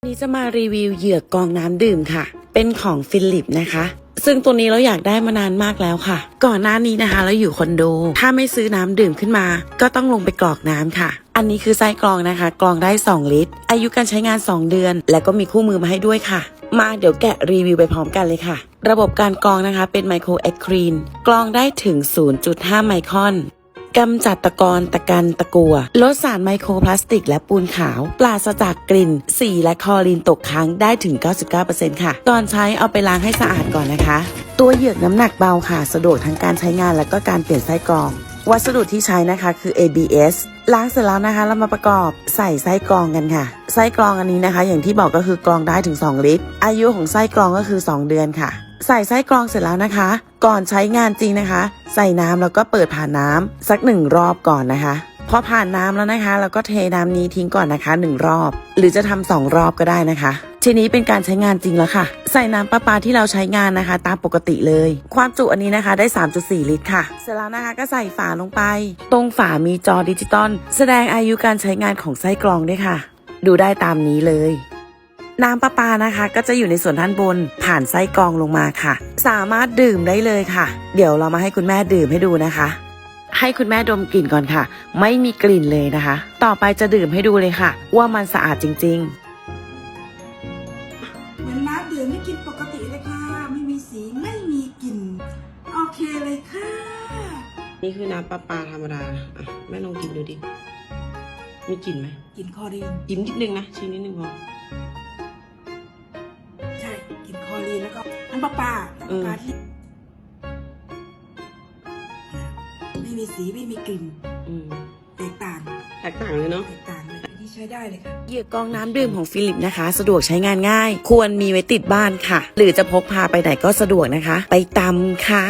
วันนี้จะมารีวิวเหยือกกองน้ำดื่มค่ะ เป็นของฟิลิปนะคะ ซึ่งตัวนี้เราอยากได้มานานมากแล้วค่ะ ก่อนหน้านี้นะคะเราอยู่คอนโด ถ้าไม่ซื้อน้ำดื่มขึ้นมา ก็ต้องลงไปกรอกน้ำค่ะ อันนี้คือไส้กรองนะคะ กรองได้ 2 ลิตร อายุการใช้งาน 2 เดือน และก็มีคู่มือมาให้ด้วยค่ะ มาเดี๋ยวแกะรีวิวไปพร้อมกันเลยค่ะ ระบบการกรองนะคะเป็นไมโครแอครีนกรองได้ถึง 0.5 ไมครอน กำจัดตะกอนตะกันตะกัว ลดสารไมโครพลาสติก และปูนขาว ปราศจากกลิ่น สีและคอรีนตกค้างได้ถึง 99%ค่ะ ก่อนใช้เอาไปล้างให้สะอาดก่อนนะคะ ตัวเหยือกน้ำหนักเบาค่ะ สะดวกทั้งการใช้งานและก็การเปลี่ยนไส้กรอง วัสดุที่ใช้นะคะคือ ABS ล้างเสร็จแล้วนะคะเรามาประกอบใส่ไส้กรองกันค่ะ ไส้กรองอันนี้นะคะ อย่างที่บอกก็คือกรองได้ถึง 2 ลิตร อายุของไส้กรองก็คือ 2 เดือนค่ะ ใส่ไส้กรองเสร็จแล้วนะคะ ก่อนใช้งานจริงนะคะ ใส่น้ำแล้วก็เปิดผ่านน้ำสักหนึ่งรอบก่อนนะคะพอผ่านน้ำแล้วนะคะเราก็เทน้ำนี้ทิ้งก่อนนะคะหนึ่งรอบ หรือจะทำสองรอบก็ได้นะคะ ทีนี้เป็นการใช้งานจริงแล้วค่ะ ใส่น้ำประปาที่เราใช้งานนะคะ ตามปกติเลย ความจุอันนี้นะคะได้ 3.4 ลิตรค่ะ เสร็จแล้วนะคะก็ใส่ฝาลงไป ตรงฝามีจอดิจิตอลแสดงอายุการใช้งานของไส้กรองด้วยค่ะ ดูได้ตามนี้เลย น้ำประปานะคะ ก็จะอยู่ในส่วนด้านบน ผ่านไส้กรองลงมาค่ะ สามารถดื่มได้เลยค่ะ เดี๋ยวเรามาให้คุณแม่ดื่มให้ดูนะคะ ให้คุณแม่ดมกลิ่นก่อนค่ะ ไม่มีกลิ่นเลยนะคะ ต่อไปจะดื่มให้ดูเลยค่ะ ว่ามันสะอาดจริงเหมือนน้ำดื่มไม่กินปกติเลยค่ะ ไม่มีสีไม่มีกลิ่นโอเคเลยค่ะ นี่คือน้ำประปาธรรมดาอะแม่ลองกินดูดิ มีกลิ่นไหมกลิ่นคลอรีนจิ้มนิดนึงนะชิ้นนิดนึงพอ นแล้วก็น้ำประปาน้ำประปาที่ไม่มีสีไม่มีกลิ่นอืมแตกต่างแตกต่างเลยเนาะ แตกต่างเลยอันที่ใช้ได้เลยค่ะๆเหยือกกรองน้ำดื่มของฟิลิปนะคะ สะดวกใช้งานง่าย ควรมีไว้ติดบ้านค่ะ หรือจะพกพาไปไหนก็สะดวกนะคะ ไปตำค่ะ